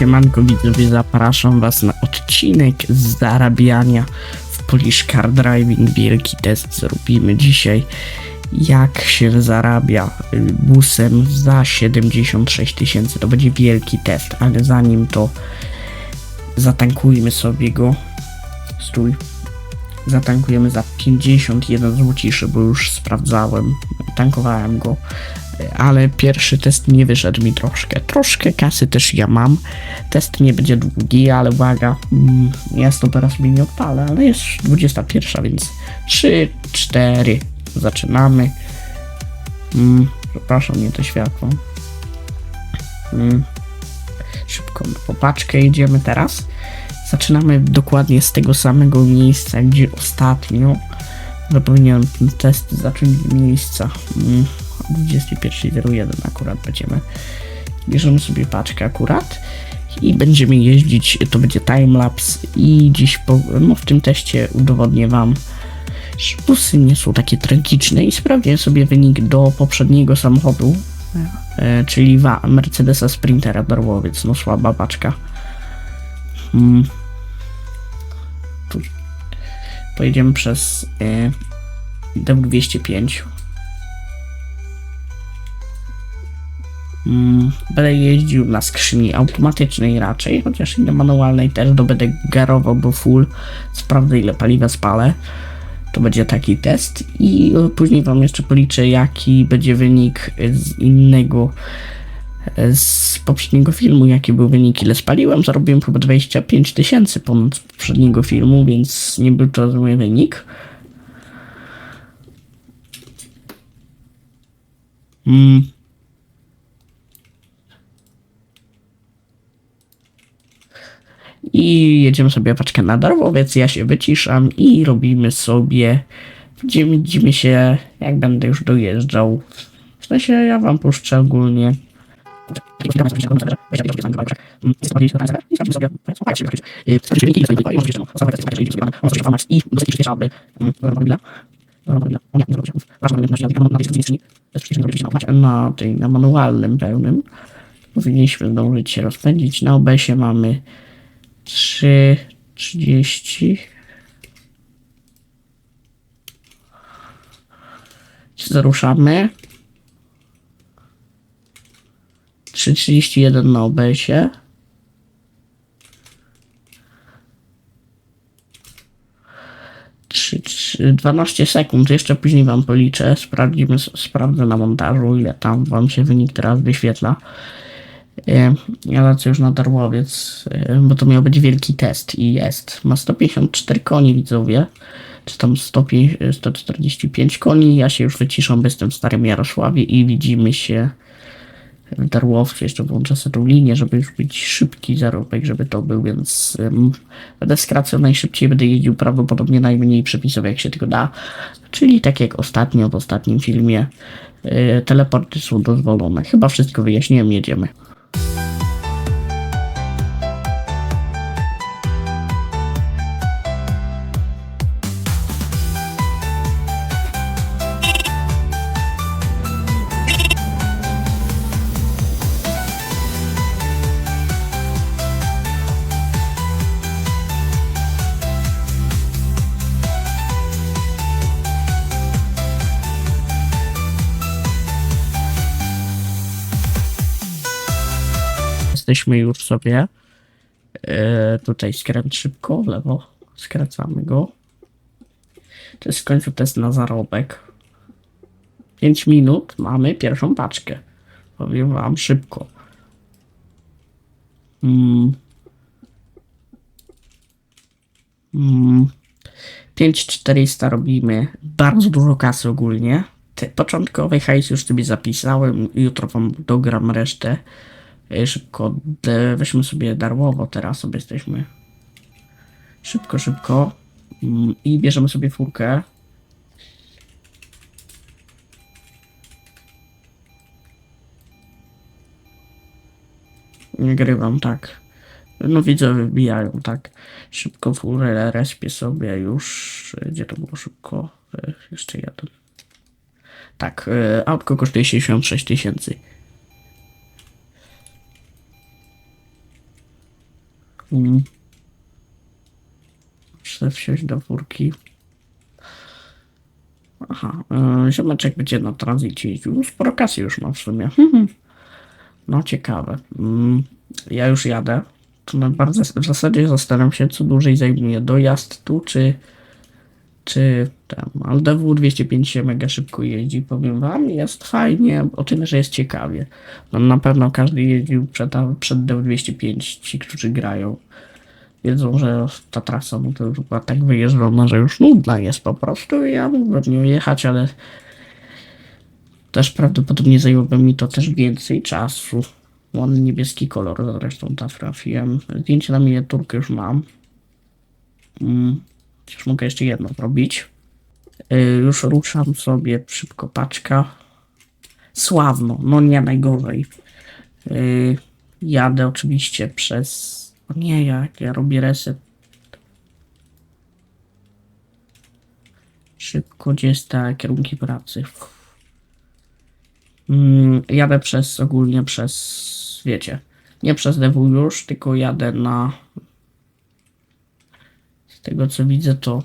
Siemanko widzowie, zapraszam was na odcinek z zarabiania w Polish Car Driving. Wielki test zrobimy dzisiaj. Jak się zarabia y, busem za 76 tysięcy. To będzie wielki test, ale zanim to zatankujmy sobie go. Stój. Zatankujemy za 51 złociszy, bo już sprawdzałem. Tankowałem go ale pierwszy test nie wyszedł mi troszkę. Troszkę kasy też ja mam. Test nie będzie długi, ale uwaga, mm, ja stopera sobie nie odpalę, ale jest 21, więc 3, 4, zaczynamy. Mm, przepraszam, nie to światło. Mm. Szybko na popaczkę idziemy teraz. Zaczynamy dokładnie z tego samego miejsca, gdzie ostatnio. Powinienem ten test zacząć miejsca. Mm. 21.01 akurat będziemy. Bierzemy sobie paczkę akurat i będziemy jeździć, to będzie timelapse i dziś po, no w tym teście udowodnię wam, że busy nie są takie tragiczne i sprawdziłem sobie wynik do poprzedniego samochodu, e, czyli wa Mercedesa Sprintera darmowiec, no słaba paczka. Hmm. Pojedziemy przez e, D205 będę jeździł na skrzyni automatycznej raczej, chociaż i na manualnej też do będę garował, bo full sprawdzę ile paliwa spalę. To będzie taki test i później wam jeszcze policzę jaki będzie wynik z innego z poprzedniego filmu, jaki był wynik, ile spaliłem. Zarobiłem chyba 25 tysięcy ponad poprzedniego filmu, więc nie był to zły wynik. Mm. I jedziemy sobie paczkę na darmowiec, ja się wyciszam i robimy sobie, widzimy, widzimy się, jak będę już dojeżdżał. W sensie ja wam puszczę ogólnie. Na tej, na manualnym pełnym powinniśmy zdążyć się rozpędzić. Na OBS-ie mamy 3, 30. Zaruszamy. 3,31 na. Trzy- trzy- 12 sekund, jeszcze później wam policzę, sprawdzimy, sprawdzę na montażu, ile tam wam się wynik teraz wyświetla. E, Ja lecę już na darmowiec, e, bo to miał być wielki test i jest. Ma 154 koni widzowie, czy tam 105 145 koni. Ja się już wyciszam, bo jestem w Starym Jarosławie i widzimy się w Darłowcu. Jeszcze włączę sobie linię, żeby już być szybki zarobek, żeby to był, więc um, będę skracał najszybciej, będę jeździł prawdopodobnie najmniej przepisów jak się tylko da. Czyli tak jak ostatnio w ostatnim filmie, e, teleporty są dozwolone. Chyba wszystko wyjaśniłem, jedziemy. Jesteśmy już sobie. E, tutaj skręt szybko w lewo. Skracamy go. To jest w końcu test na zarobek. 5 minut mamy pierwszą paczkę. Powiem wam szybko. Mm. Mm. 5400 robimy. Bardzo dużo kasy ogólnie. Te początkowe hajs już sobie zapisałem. Jutro wam dogram resztę. E, Szybko weźmy sobie darmowo teraz sobie jesteśmy. Szybko, szybko. Mm, I bierzemy sobie furkę. Nie grywam, tak. No widzę, wybijają, tak. Szybko furę respię sobie już. E, Gdzie to było szybko? E, Jeszcze jeden. Tak, autko kosztuje 66 tysięcy. Mm. Chcę wsiąść do furki. Aha, e, ziomeczek będzie na tranzycie jeździł. Sporo kasy już mam w sumie. Mhm. No ciekawe. Mm, Ja już jadę. Bardzo, w zasadzie zastanawiam się, co dłużej zajmuje dojazd tu, czy czy ale DW 205 się mega szybko jeździ, powiem wam, jest fajnie, o tyle, że jest ciekawie. No, na pewno każdy jeździł przed, przed DW 205, ci, którzy grają. Wiedzą, że ta trasa no to była tak wyjeżdżona, że już nudna jest po prostu i ja mógłbym jechać, ale też prawdopodobnie zajęłoby mi to też więcej czasu. Ładny niebieski kolor zresztą ta trafiłem. Zdjęcie na miniaturkę już mam. Mm. Mogę jeszcze jedno zrobić. Yy, już ruszam sobie szybko paczka. Sławno, no nie najgorzej. Yy, jadę oczywiście przez. O nie, jak ja robię reset. Szybko, gdzie jest ta kierunki pracy? Mm, jadę przez ogólnie przez. Wiecie. Nie przez DW już, tylko jadę na z tego co widzę, to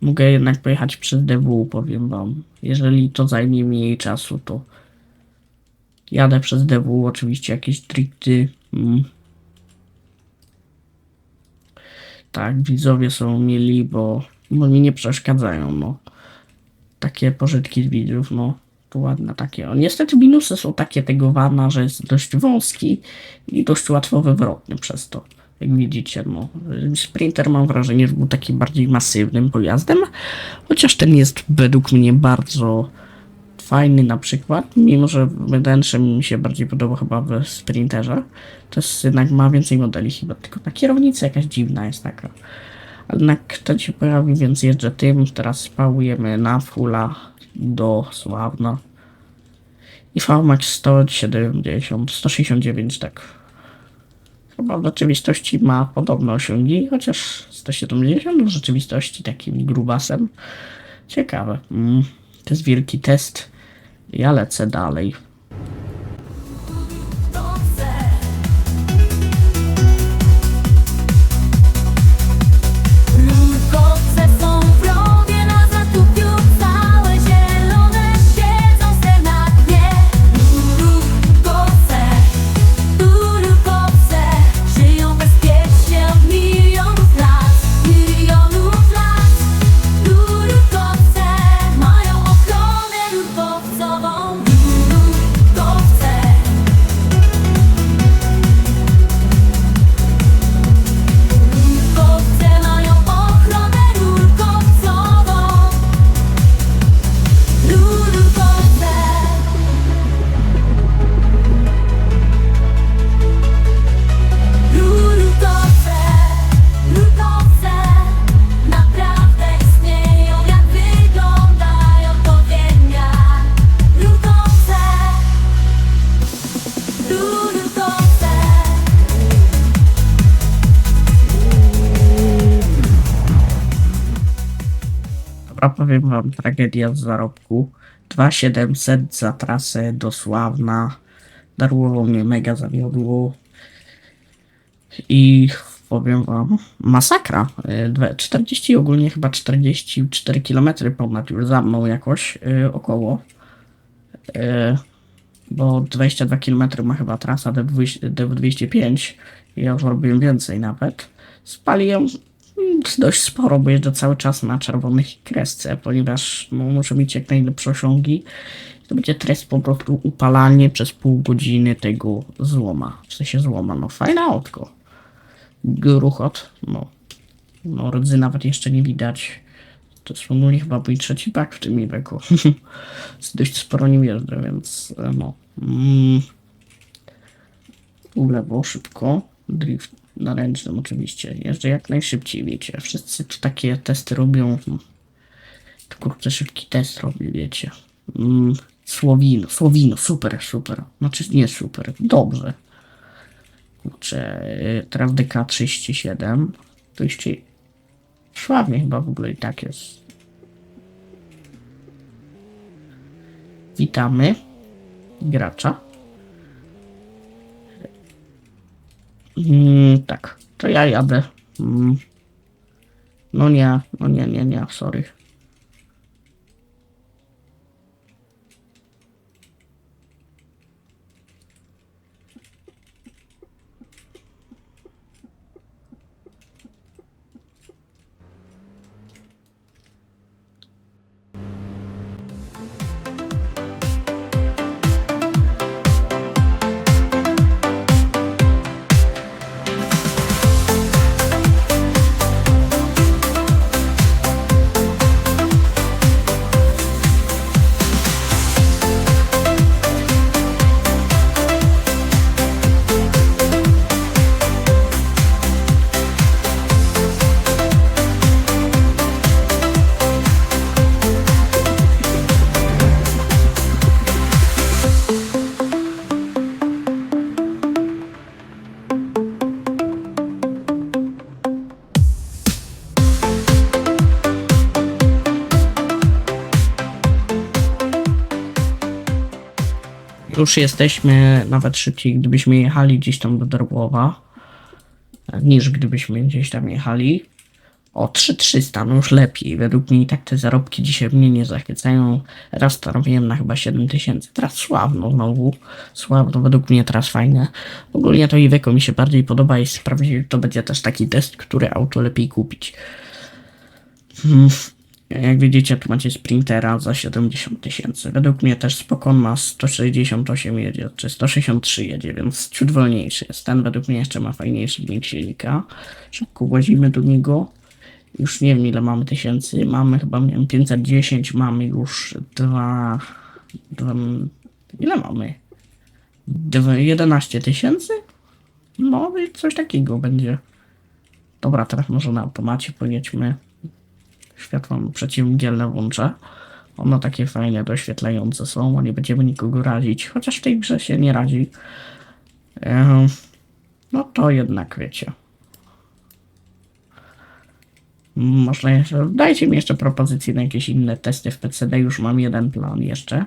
mogę jednak pojechać przez DW, powiem wam. Jeżeli to zajmie mniej czasu, to jadę przez DW, oczywiście jakieś drifty. Mm. Tak, widzowie są mieli, bo, bo mi nie przeszkadzają, no. Takie pożytki z widzów, no. To ładne takie. O, niestety minusy są takie tego wana, że jest dość wąski i dość łatwo wywrotny przez to jak widzicie, no. Sprinter mam wrażenie, że był taki bardziej masywnym pojazdem, chociaż ten jest według mnie bardzo fajny na przykład, mimo że wnętrze mi się bardziej podoba chyba w Sprinterze, to jest jednak ma więcej modeli chyba, tylko ta kierownica jakaś dziwna jest taka. Jednak ten się pojawi, więc jeżdżę tym, teraz spałujemy na fulla do Sławna. I VMAX 170, 169 tak Chyba w rzeczywistości ma podobne osiągi, chociaż 170 w rzeczywistości takim grubasem. Ciekawe. Mm, to jest wielki test. Ja lecę dalej. Powiem wam, tragedia z zarobku. 2700 za trasę do Sławna. Darłowo mnie mega zawiodło. I powiem wam, masakra. E, dwe- 40, ogólnie chyba 44 km ponad już za mną jakoś, e, około. E, bo 22 km ma chyba trasa DW205 i ja już robiłem więcej nawet. Spaliłem dość sporo, bo jeżdżę cały czas na czerwonych kresce, ponieważ no, muszę mieć jak najlepsze osiągi. To będzie trest po prostu upalanie przez pół godziny tego złoma. W sensie złoma, no fajne autko. Gruchot, no. No rdzy nawet jeszcze nie widać. To jest ogólnie chyba mój trzeci pak w tym wieku. Dość sporo nim jeżdżę, więc no. Mm. W lewo szybko. Drift na ręcznym oczywiście. Jeżdżę jak najszybciej, wiecie. Wszyscy tu takie testy robią. No. Kurczę szybki test robię, wiecie. Mm. Słowino, Słowino, super, super. Znaczy nie super, dobrze. Kurczę, y, teraz DK37. To jeszcze sławnie chyba w ogóle i tak jest. Witamy gracza. Mm, tak, to ja jadę. Mm. No nie, no nie, nie, nie, sorry. Już jesteśmy nawet szybciej, gdybyśmy jechali gdzieś tam do Darłowa, niż gdybyśmy gdzieś tam jechali. O 3300, no już lepiej. Według mnie i tak te zarobki dzisiaj mnie nie zachwycają. Raz stanowiłem na chyba 7000. Teraz sławno znowu. Sławno, według mnie teraz fajne. Ogólnie to Iveco mi się bardziej podoba i sprawdzić, to będzie też taki test, który auto lepiej kupić. Hmm. Jak widzicie, tu macie sprintera za 70 tysięcy. Według mnie też spokon ma 168 jedzie, czy 163 jedzie, więc ciut wolniejszy jest. Ten według mnie jeszcze ma fajniejszy dźwięk silnika. Szybko włazimy do niego. Już nie wiem ile mamy tysięcy. Mamy chyba nie wiem, 510, mamy już dwa, dwa ile mamy? Dwa, 11 tysięcy? No coś takiego będzie. Dobra, teraz może na automacie pojedźmy światła przeciwmgielne włączę. One takie fajne, doświetlające są, nie będziemy nikogo razić, chociaż w tej grze się nie razi. Ehm, no to jednak wiecie. Można jeszcze, dajcie mi jeszcze propozycje na jakieś inne testy w PCD, już mam jeden plan jeszcze.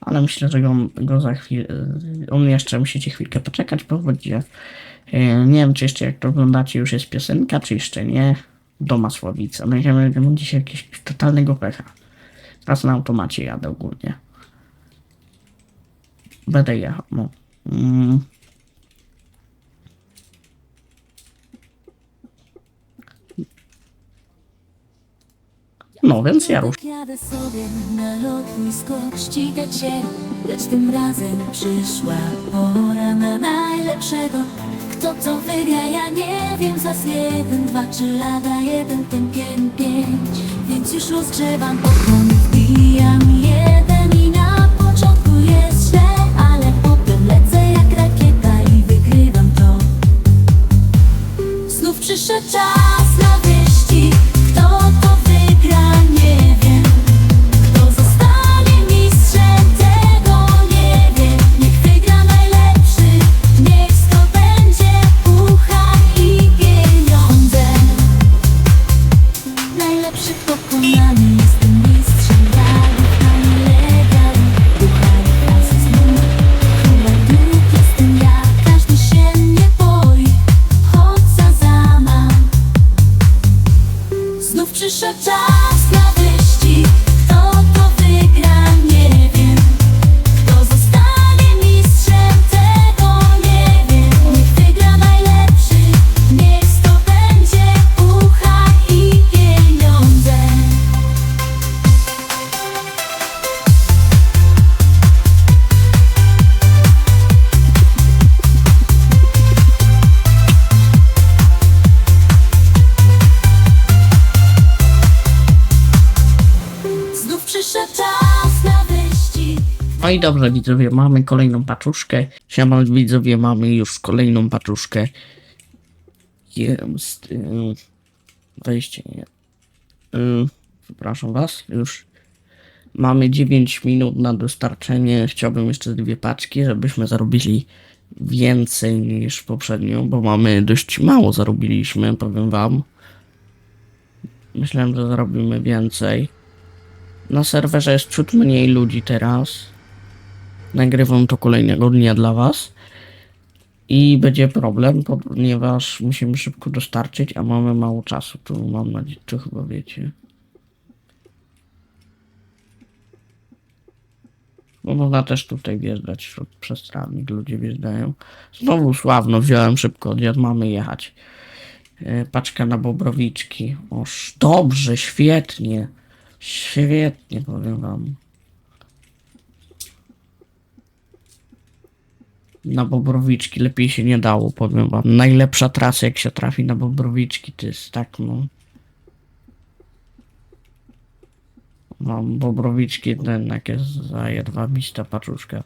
Ale myślę, że go, go za chwilę, on jeszcze musicie chwilkę poczekać, bo będzie, e, nie wiem czy jeszcze jak to oglądacie już jest piosenka, czy jeszcze nie. Doma Sławica. No ja mam dzisiaj jakiegoś totalnego pecha. Teraz na automacie jadę ogólnie. Będę jechał, no. Mm. No, więc ja ruszę. Jadę sobie na lotnisko ścigać się Lecz tym razem przyszła pora na najlepszego Kto to wygra, ja nie wiem Zas jeden, dwa, trzy lata, jeden, ten pięć, pięć Więc już rozgrzewam opony, wbijam こんなに No i dobrze, widzowie, mamy kolejną paczuszkę. Siema, widzowie, mamy już kolejną paczuszkę. Jest. Yy, wejście. Yy, przepraszam was, już. Mamy 9 minut na dostarczenie. Chciałbym jeszcze dwie paczki, żebyśmy zarobili więcej niż poprzednio, bo mamy dość mało zarobiliśmy, powiem wam. Myślałem, że zarobimy więcej. Na serwerze jest ciut mniej ludzi teraz. Nagrywam to kolejnego dnia dla was. I będzie problem, ponieważ musimy szybko dostarczyć, a mamy mało czasu. Tu mam nadzieję, to chyba wiecie. Bo można też tutaj wjeżdżać wśród przestrannych, ludzie wjeżdżają. Znowu sławno, wziąłem szybko, gdzie mamy jechać. E, Paczka na bobrowiczki. Oż dobrze, świetnie. Świetnie, powiem wam. Na bobrowiczki lepiej się nie dało, powiem wam. Najlepsza trasa, jak się trafi na bobrowiczki, to jest tak, no. Mam bobrowiczki, ten jak jest zajedwabista paczuszka.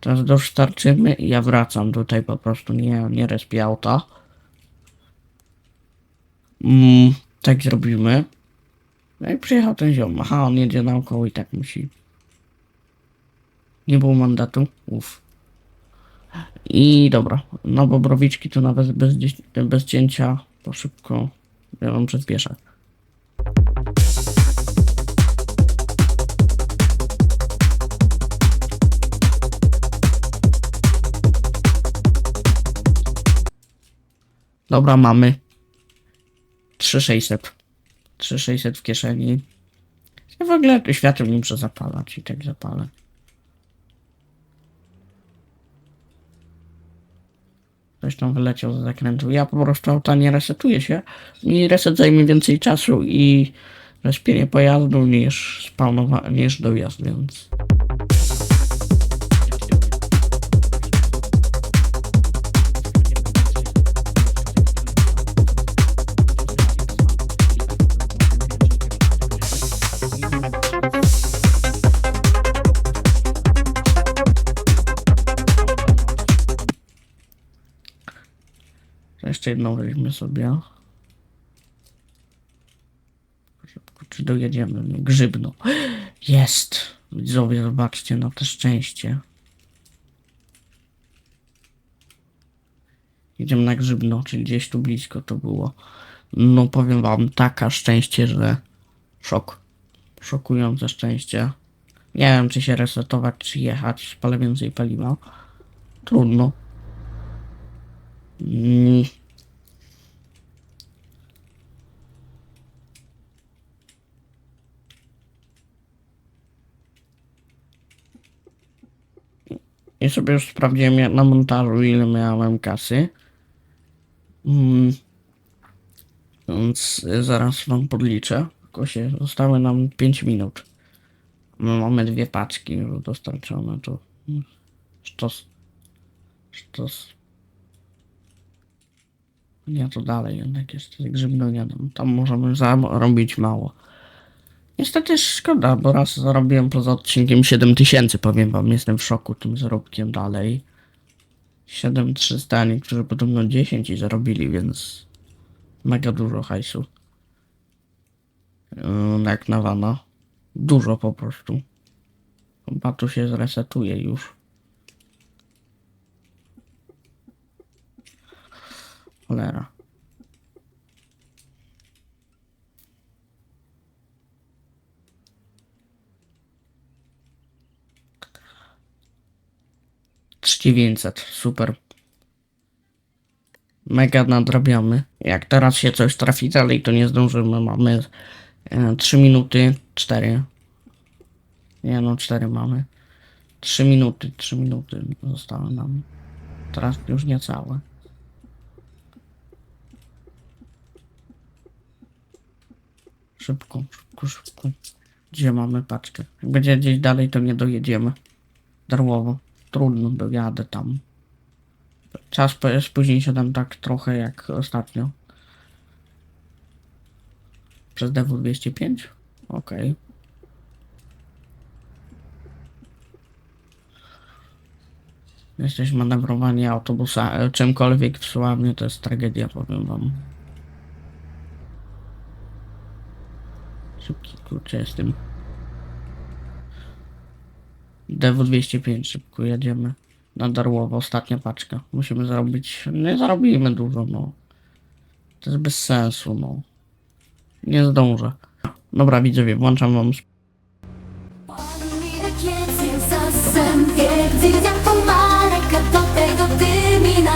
Teraz dostarczymy i ja wracam tutaj po prostu, nie, nie respię auta. Mm, tak zrobimy. No i przyjechał ten ziom. Aha, on jedzie naokoło i tak musi. Nie było mandatu? Uff. I dobra, no bobrowiczki to nawet bez, bez cięcia, to szybko ja wam przyspieszę. Dobra, mamy 3600. 3600 w kieszeni. Ja w ogóle nie muszę zapalać i tak zapalę. Ktoś tam wyleciał z zakrętu. Ja po prostu auta nie resetuję się. Mi reset zajmie więcej czasu i respienie pojazdu niż spawnowa- niż dojazd, więc. Jeszcze jedną weźmy sobie. Szybko, czy dojedziemy? No, Grzybno. Jest! Widzowie, zobaczcie na to szczęście. Jedziemy na Grzybno, czyli gdzieś tu blisko to było. No powiem wam, taka szczęście, że szok. Szokujące szczęście. Nie wiem, czy się resetować, czy jechać. Spalę więcej paliwa. Trudno. Mm. I sobie już sprawdziłem jak na montażu ile miałem kasy. Mm. Więc zaraz wam podliczę. Tylko się zostały nam 5 minut. My mamy dwie paczki już dostarczone, to sztos. Sztos. Nie, to dalej jednak jest grzybno nie dam. Tam możemy zarobić mało. Niestety szkoda, bo raz zarobiłem poza odcinkiem 7000, powiem wam, jestem w szoku tym zarobkiem dalej. 7300, niektórzy podobno 10 i zarobili, więc mega dużo hajsu. Yy, jak na wana. Dużo po prostu. Chyba tu się zresetuje już. Cholera. Dziewięćset, super. Mega nadrabiamy. Jak teraz się coś trafi dalej, to nie zdążymy. Mamy e, 3 minuty, 4. Nie no, 4 mamy. 3 minuty, 3 minuty zostały nam. Teraz już nie całe. Szybko, szybko, szybko. Gdzie mamy paczkę? Jak będzie gdzieś dalej, to nie dojedziemy. Darłowo. Trudno, dojadę tam. Czas po- spóźni się tam tak trochę jak ostatnio. Przez DW205? Okej. Jesteśmy manewrowani autobusa, e, czymkolwiek Sławnie to jest tragedia, powiem wam. Szybki kurczę jestem. DW205 szybko jedziemy. Na Darłowo, ostatnia paczka. Musimy zarobić. Nie zarobimy dużo, no. To jest bez sensu, no. Nie zdążę. Dobra, widzowie, włączam wam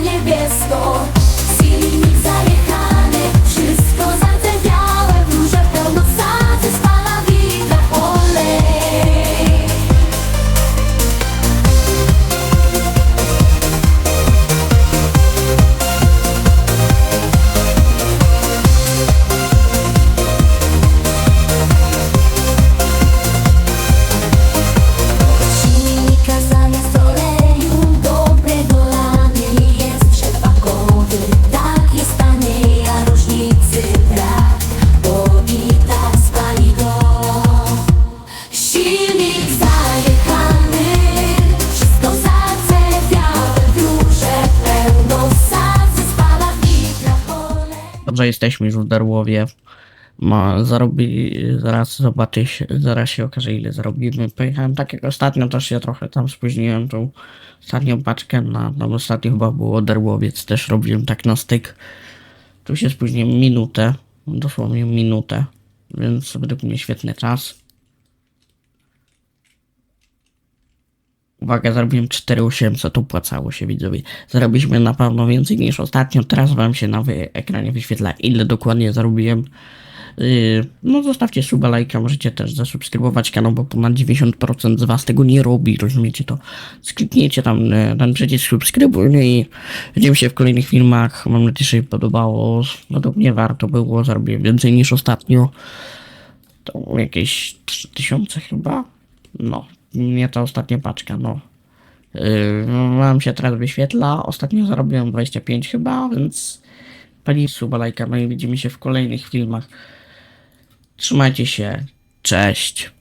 niebiesko jesteśmy już w Darłowie. Ma, zarobi, zaraz zobaczysz, zaraz się okaże ile zarobimy. Pojechałem tak jak ostatnio, też się trochę tam spóźniłem tą ostatnią paczkę na, tam ostatnio chyba było Darłowiec, też robiłem tak na styk. Tu się spóźniłem minutę, dosłownie minutę, więc według mnie świetny czas. Uwaga, zarobiłem 4800, opłacało się widzowie. Zarobiliśmy na pewno więcej niż ostatnio. Teraz wam się na ekranie wyświetla, ile dokładnie zarobiłem. Yy, no zostawcie suba, lajka, możecie też zasubskrybować kanał, bo ponad 90% z was tego nie robi, rozumiecie to. Skliknijcie tam e, ten przycisk subskrybuj no i widzimy się w kolejnych filmach. Mam nadzieję, że się podobało. Mnie warto było, zarobiłem więcej niż ostatnio. To jakieś 3000 chyba? No, nie ta ostatnia paczka, no. Yy, wam się teraz wyświetla. Ostatnio zarobiłem 25 chyba, więc pani suba lajka, no i widzimy się w kolejnych filmach. Trzymajcie się. Cześć.